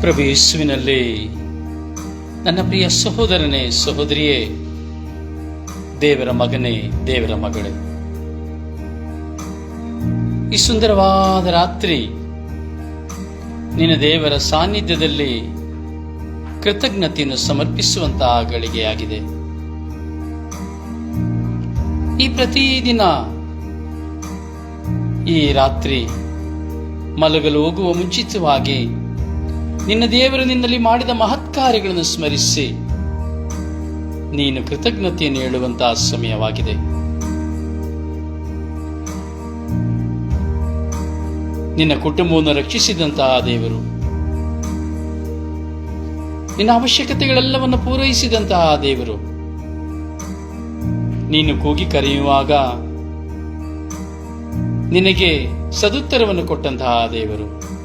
ಪ್ರಭು ಯೇಸುವಿನಲ್ಲಿ ನನ್ನ ಪ್ರಿಯ ಸಹೋದರನೇ, ಸಹೋದರಿಯೇ, ದೇವರ ಮಗನೇ, ದೇವರ ಮಗಳೇ. ಈ ಸುಂದರವಾದ ರಾತ್ರಿ ನಿನ್ನ ದೇವರ ಸಾನ್ನಿಧ್ಯದಲ್ಲಿ ಕೃತಜ್ಞತೆಯನ್ನು ಸಮರ್ಪಿಸುವಂತಹ ಗಳಿಗೆಯಾಗಿದೆ ಈ ಪ್ರತಿದಿನ ಈ ರಾತ್ರಿ ಮಲಗಲು ಹೋಗುವ ಮುಂಚಿತವಾಗಿ ನಿನ್ನ ದೇವರು ನಿನ್ನಲ್ಲಿ ಮಾಡಿದ ಮಹತ್ ಕಾರ್ಯಗಳನ್ನು ಸ್ಮರಿಸಿ. ನೀನು ಕೃತಜ್ಞತೆಯನ್ನು ಹೇಳುವಂತಹ ಸಮಯವಾಗಿದೆ. ನಿನ್ನ ಕುಟುಂಬವನ್ನು ರಕ್ಷಿಸಿದಂತಹ ದೇವರು. ನಿನ್ನ ಅವಶ್ಯಕತೆಗಳೆಲ್ಲವನ್ನು ಪೂರೈಸಿದಂತಹ ದೇವರು. ನೀನು ಕೂಗಿ ಕರೆಯುವಾಗ ನಿನಗೆ ಸದುತ್ತರವನ್ನು ಕೊಟ್ಟಂತಹ ದೇವರು.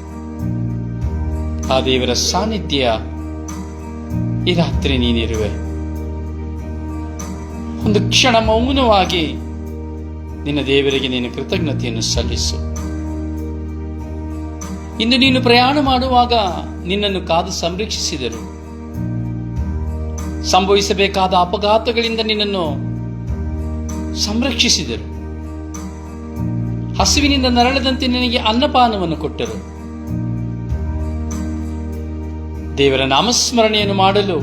ಆ ದೇವರ ಸಾನ್ನಿಧ್ಯ ಈ ರಾತ್ರಿ ನೀನಿರುವೆ. ಒಂದು ಕ್ಷಣ ಮೌನವಾಗಿ ನಿನ್ನ ದೇವರಿಗೆ ನೀನು ಕೃತಜ್ಞತೆಯನ್ನು ಸಲ್ಲಿಸು. ಇಂದು ನೀನು ಪ್ರಯಾಣ ಮಾಡುವಾಗ ನಿನ್ನನ್ನು ಕಾದು ಸಂರಕ್ಷಿಸಿದರು. ಸಂಭವಿಸಬೇಕಾದ ಅಪಘಾತಗಳಿಂದ ನಿನ್ನನ್ನು ಸಂರಕ್ಷಿಸಿದರು. ಹಸುವಿನಿಂದ ನರಳದಂತೆ ನಿನಗೆ ಅನ್ನಪಾನವನ್ನು ಕೊಟ್ಟರು. ದೇವರ ನಾಮಸ್ಮರಣೆಯನ್ನು ಮಾಡಲು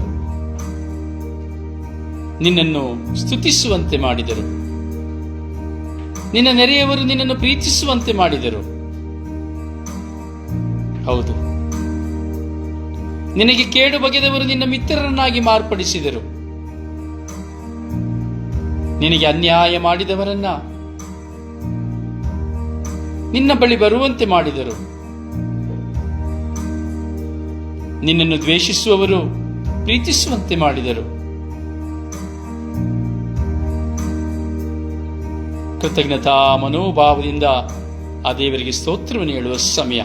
ನಿನ್ನನ್ನು ಸ್ತುತಿಸುವಂತೆ ಮಾಡಿದರು. ನಿನ್ನ ನೆರೆಯವರು ನಿನ್ನನ್ನು ಪ್ರೀತಿಸುವಂತೆ ಮಾಡಿದರು. ಹೌದು. ನಿನಗೆ ಕೇಡು ಬಗೆದವರು ನಿನ್ನ ಮಿತ್ರರನ್ನಾಗಿ ಮಾರ್ಪಡಿಸಿದರು. ನಿನಗೆ ಅನ್ಯಾಯ ಮಾಡಿದವರನ್ನ ನಿನ್ನ ಬಳಿ ಬರುವಂತೆ ಮಾಡಿದರು. ನಿನ್ನನ್ನು ದ್ವೇಷಿಸುವವರು ಪ್ರೀತಿಸುವಂತೆ ಮಾಡಿದರು. ಕೃತಜ್ಞತಾ ಮನೋಭಾವದಿಂದ ಆ ದೇವರಿಗೆ ಸ್ತೋತ್ರವನ್ನು ಹೇಳುವ ಸಮಯ.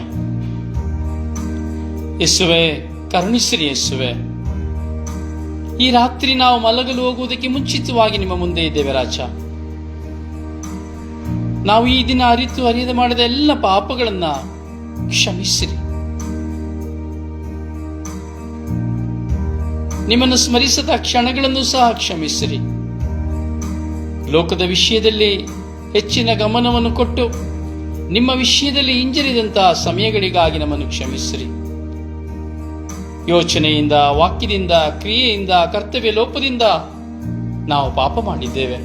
ಯೇಸುವೆ, ಕರುಣಿಸಿರಿ ಯೇಸುವೆ. ಈ ರಾತ್ರಿ ನಾವು ಮಲಗಲು ಹೋಗುವುದಕ್ಕೆ ಮುಂಚಿತವಾಗಿ ನಿಮ್ಮ ಮುಂದೆ ಇದ್ದೇವೆ ರಾಜ. ನಾವು ಈ ದಿನ ಅರಿತು ಅರಿಯದೆ ಮಾಡಿದ ಎಲ್ಲ ಪಾಪಗಳನ್ನ ಕ್ಷಮಿಸಿರಿ. ನಿಮ್ಮನ್ನು ಸ್ಮರಿಸದ ಕ್ಷಣಗಳನ್ನು ಸಹ ಕ್ಷಮಿಸಿರಿ. ಲೋಕದ ವಿಷಯದಲ್ಲಿ ಹೆಚ್ಚಿನ ಗಮನವನ್ನು ಕೊಟ್ಟು ನಿಮ್ಮ ವಿಷಯದಲ್ಲಿ ಹಿಂಜರಿದಂತಹ ಸಮಯಗಳಿಗಾಗಿ ನಮ್ಮನ್ನು ಕ್ಷಮಿಸಿರಿ. ಯೋಚನೆಯಿಂದ, ವಾಕ್ಯದಿಂದ, ಕ್ರಿಯೆಯಿಂದ, ಕರ್ತವ್ಯ ಲೋಪದಿಂದ ನಾವು ಪಾಪ ಮಾಡಿದ್ದೇವೆ.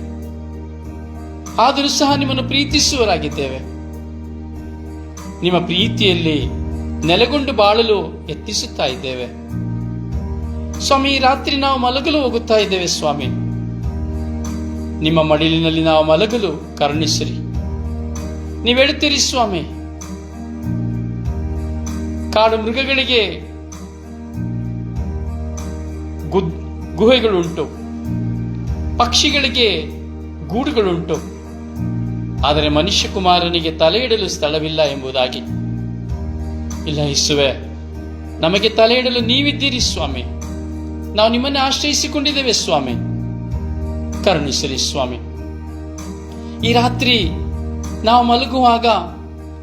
ಆದರೂ ಸಹ ನಿಮ್ಮನ್ನು ಪ್ರೀತಿಸುವರಾಗಿದ್ದೇವೆ ನಿಮ್ಮ ಪ್ರೀತಿಯಲ್ಲಿ ನೆಲೆಗೊಂಡು ಬಾಳಲು ಯತ್ನಿಸುತ್ತಾ ಇದ್ದೇವೆ. ಸ್ವಾಮಿ, ಈ ರಾತ್ರಿ ನಾವು ಮಲಗಲು ಹೋಗುತ್ತಾ ಇದ್ದೇವೆ ಸ್ವಾಮಿ. ನಿಮ್ಮ ಮಡಿಲಿನಲ್ಲಿ ನಾವು ಮಲಗಲು ಕರುಣಿಸಿರಿ. ನೀವು ಹೇಳುತ್ತೀರಿ ಸ್ವಾಮಿ, ಕಾಡು ಮೃಗಗಳಿಗೆ ಗುಹೆಗಳುಂಟು. ಪಕ್ಷಿಗಳಿಗೆ ಗೂಡುಗಳುಂಟು. ಆದರೆ ಮನುಷ್ಯ ಕುಮಾರನಿಗೆ ತಲೆ ಇಡಲು ಸ್ಥಳವಿಲ್ಲ ಎಂಬುದಾಗಿ. ಇಲ್ಲ ಇಸುವೆ ನಮಗೆ ತಲೆ ಇಡಲು ನೀವಿದ್ದೀರಿ ಸ್ವಾಮಿ. ನಾವು ನಿಮ್ಮನ್ನೇ ಆಶ್ರಯಿಸಿಕೊಂಡಿದ್ದೇವೆ, ಸ್ವಾಮಿ. ಕರುಣಿಸಲಿ, ಸ್ವಾಮಿ. ಈ ರಾತ್ರಿ ನಾವು ಮಲಗುವಾಗ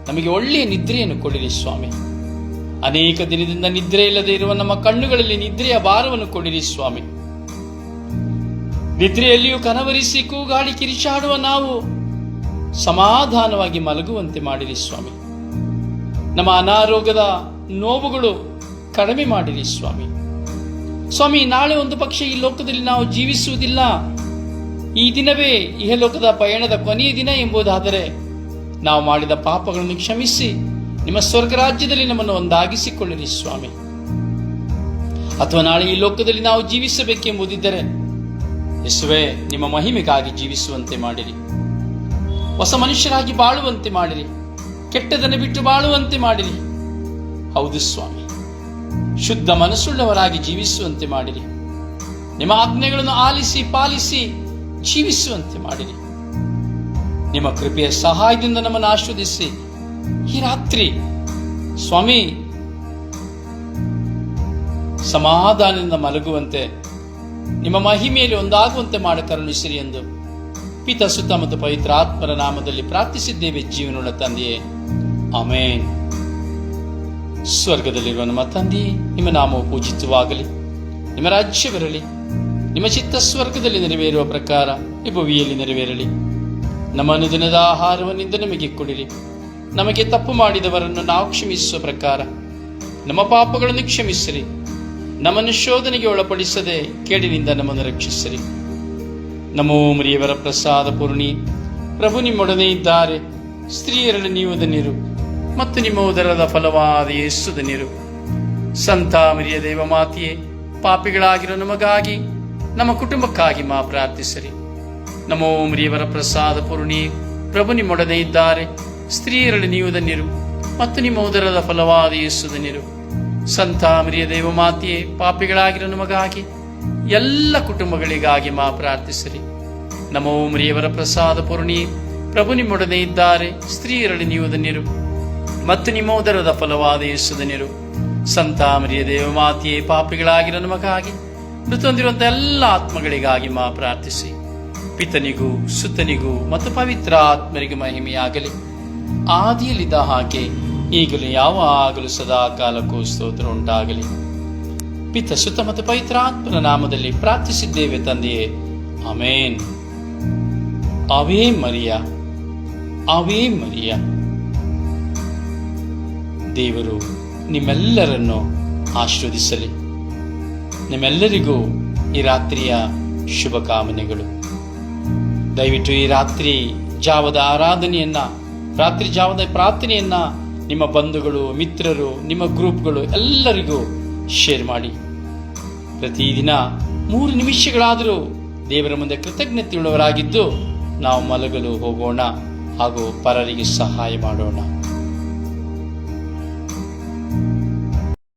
ನಮಗೆ ಒಳ್ಳೆಯ ನಿದ್ರೆಯನ್ನು ಕೊಡಿರಿ, ಸ್ವಾಮಿ. ಅನೇಕ ದಿನದಿಂದ ನಿದ್ರೆ ಇಲ್ಲದೆ ಇರುವ ನಮ್ಮ ಕಣ್ಣುಗಳಲ್ಲಿ ನಿದ್ರೆಯ ಭಾರವನ್ನು ಕೊಡಿರಿ, ಸ್ವಾಮಿ. ನಿದ್ರೆಯಲ್ಲಿಯೂ ಕನವರಿಸಿ ಕೂಗಾಡಿ ಕಿರಿಚಾಡುವ ನಾವು ಸಮಾಧಾನವಾಗಿ ಮಲಗುವಂತೆ ಮಾಡಿರಿ, ಸ್ವಾಮಿ. ನಮ್ಮ ಅನಾರೋಗ್ಯದ ನೋವುಗಳು ಕಡಿಮೆ ಮಾಡಿರಿ, ಸ್ವಾಮಿ. ಸ್ವಾಮಿ, ನಾಳೆ ಒಂದು ಪಕ್ಷ ಈ ಲೋಕದಲ್ಲಿ ನಾವು ಜೀವಿಸುವುದಿಲ್ಲ. ಈ ದಿನವೇ ಇಹಲೋಕದ ಪಯಣದ ಕೊನೆಯ ದಿನ ಎಂಬುದಾದರೆ ನಾವು ಮಾಡಿದ ಪಾಪಗಳನ್ನು ಕ್ಷಮಿಸಿ, ನಿಮ್ಮ ಸ್ವರ್ಗ ರಾಜ್ಯದಲ್ಲಿ ನಮ್ಮನ್ನು ಒಂದಾಗಿಸಿಕೊಳ್ಳಿರಿ ಸ್ವಾಮಿ. ಅಥವಾ ನಾಳೆ ಈ ಲೋಕದಲ್ಲಿ ನಾವು ಜೀವಿಸಬೇಕೆಂಬುದಿದ್ದರೆ, ಯೇಸುವೆ, ನಿಮ್ಮ ಮಹಿಮೆಗಾಗಿ ಜೀವಿಸುವಂತೆ ಮಾಡಿರಿ. ಹೊಸ ಮನುಷ್ಯರಾಗಿ ಬಾಳುವಂತೆ ಮಾಡಿರಿ. ಕೆಟ್ಟದನ್ನು ಬಿಟ್ಟು ಬಾಳುವಂತೆ ಮಾಡಿರಿ. ಹೌದು ಸ್ವಾಮಿ. ಶುದ್ಧ ಮನಸ್ಸುಳ್ಳವರಾಗಿ ಜೀವಿಸುವಂತೆ ಮಾಡಿರಿ. ನಿಮ್ಮ ಆಜ್ಞೆಗಳನ್ನು ಆಲಿಸಿ ಪಾಲಿಸಿ ಜೀವಿಸುವಂತೆ ಮಾಡಿರಿ. ನಿಮ್ಮ ಕೃಪೆಯ ಸಹಾಯದಿಂದ ನಮ್ಮನ್ನು ಆಶ್ವದಿಸಿ ಈ ರಾತ್ರಿ ಸ್ವಾಮಿ ಸಮಾಧಾನದಿಂದ ಮಲಗುವಂತೆ, ನಿಮ್ಮ ಮಹಿಮೆಯಲ್ಲಿ ಒಂದಾಗುವಂತೆ ಮಾಡ ಕರುಣಿಸಿರಿ ಎಂದು ಪಿತ ಸುತ್ತ ಮತ್ತು ಪವಿತ್ರ ಆತ್ಮರ ನಾಮದಲ್ಲಿ ಪ್ರಾರ್ಥಿಸಿದ್ದೇವೆ, ಜೀವನುಳ್ಳ ತಂದೆಯೇ. ಆಮೇನ್. ಸ್ವರ್ಗದಲ್ಲಿರುವ ನಮ್ಮ ತಂದೆಯೇ ನಿಮ್ಮ ನಾಮವು ಪೂಜಿತವಾಗಲಿ. ನಿಮ್ಮ ರಾಜ್ಯ ಬರಲಿ ನಿಮ್ಮ ಚಿತ್ತ ಸ್ವರ್ಗದಲ್ಲಿ ನೆರವೇರುವ ಪ್ರಕಾರ ಈ ಭುವಿಯಲ್ಲಿ ನೆರವೇರಲಿ. ನಮ್ಮ ಅನುದಿನದ ಆಹಾರವನ್ನಿಂದ ನಮಗೆ ಕೊಡಿರಿ. ನಮಗೆ ತಪ್ಪು ಮಾಡಿದವರನ್ನು ನಾವು ಕ್ಷಮಿಸುವ ಪ್ರಕಾರ. ನಮ್ಮ ಪಾಪಗಳನ್ನು ಕ್ಷಮಿಸಿರಿ ನಮ್ಮನ್ನು ಶೋಧನೆಗೆ ಒಳಪಡಿಸದೆ ಕೇಡಿನಿಂದ ನಮ್ಮನ್ನು ರಕ್ಷಿಸಿರಿ ನಮೋ ಮರಿಯವರ ಪ್ರಸಾದ ಪೂರ್ಣಿ, ಪ್ರಭು ನಿಮ್ಮೊಡನೆ ಇದ್ದಾರೆ. ಸ್ತ್ರೀಯರಲ್ಲಿ ನೀವು ಧನ್ಯರು. ಮತ್ತು ನಿಮ್ಮ ಉದರದ ಫಲವಾದ ಯೇಸುದ ನೀರು. ದೇವ ಮಾತೆಯೇ ಪಾಪಿಗಳಾಗಿರೋ ನಮಗಾಗಿ, ನಮ್ಮ ಕುಟುಂಬಕ್ಕಾಗಿ ಮಾ ಪ್ರಾರ್ಥಿಸರಿ. ನಮೋ ಮರಿಯವರ ಪ್ರಸಾದ ಪೂರ್ಣಿ, ಪ್ರಭು ನಿಮ್ಮೊಡನೆ ಇದ್ದಾರೆ, ಸ್ತ್ರೀಯರಲ್ಲಿ ನೀವು ಧನ್ಯರು ಮತ್ತು ನಿಮ್ಮ ಉದರದ ಫಲವಾದ ಯೇಸು ಧನ್ಯರು ಸಂತ ಮರಿಯ ದೇವ ಮಾತೆಯೇ ಪಾಪಿಗಳಾಗಿರೋ ನಮಗಾಗಿ, ಎಲ್ಲ ಕುಟುಂಬಗಳಿಗಾಗಿ ಮಾ ಪ್ರಾರ್ಥಿಸರಿ. ನಮೋ ಮರಿಯವರ ಪ್ರಸಾದ ಪೂರ್ಣಿ, ಪ್ರಭು ನಿಮ್ಮೊಡನೆ ಇದ್ದಾರೆ, ಸ್ತ್ರೀಯರಲ್ಲಿ ನೀವು ಧನ್ಯರು ಮತ್ತು ನಿಮ್ಮ ಉದರದ ಫಲವಾದ ಯೇಸುದನಿರು ಸಂತಾಮರಿಯ ಸಂತ ಮರಿಯ ದೇವ ಮಾತೆಯೇ ಪಾಪಿಗಳಾಗಿರೋ ನಮಗಾಗಿ ಮೃತೊಂದಿರುವಂತಹ ಎಲ್ಲ ಆತ್ಮಗಳಿಗಾಗಿ ಮಾ ಪ್ರಾರ್ಥಿಸಿ. ಪಿತನಿಗೂ, ಸುತನಿಗೂ ಮತ್ತು ಪವಿತ್ರ ಆತ್ಮರಿಗೂ ಮಹಿಮೆಯಾಗಲಿ. ಆದಿಯಲ್ಲಿದ್ದ ಹಾಗೆ ಈಗಲೂ ಯಾವಾಗಲೂ ಸದಾ ಕಾಲಕ್ಕೂ ಸ್ತೋತ್ರ ಉಂಟಾಗಲಿ. ಪಿತ, ಸುತ ಮತ್ತು ಪವಿತ್ರ ಆತ್ಮನ ನಾಮದಲ್ಲಿ ಪ್ರಾರ್ಥಿಸಿದ್ದೇವೆ ತಂದೆಯೇ. ಅಮೇನ್ ಅವೇ ಮರಿಯ ಅವೇ ಮರಿಯ. ದೇವರು ನಿಮ್ಮೆಲ್ಲರನ್ನು ಆಶೀರ್ವದಿಸಲಿ. ನಿಮ್ಮೆಲ್ಲರಿಗೂ ಈ ರಾತ್ರಿಯ ಶುಭಕಾಮನೆಗಳು. ದಯವಿಟ್ಟು ಈ ರಾತ್ರಿ ಜಾವದ ಆರಾಧನೆಯನ್ನ, ರಾತ್ರಿ ಜಾವದ ಪ್ರಾರ್ಥನೆಯನ್ನ ನಿಮ್ಮ ಬಂಧುಗಳು, ಮಿತ್ರರು, ನಿಮ್ಮ ಗ್ರೂಪ್ಗಳು ಎಲ್ಲರಿಗೂ ಶೇರ್ ಮಾಡಿ. ಪ್ರತಿದಿನ ಮೂರು ನಿಮಿಷಗಳಾದರೂ ದೇವರ ಮುಂದೆ ಕೃತಜ್ಞತೆಯುಳ್ಳವರಾಗಿದ್ದು ನಾವು ಮಲಗಲು ಹೋಗೋಣ ಹಾಗೂ ಪರರಿಗೆ ಸಹಾಯ ಮಾಡೋಣ.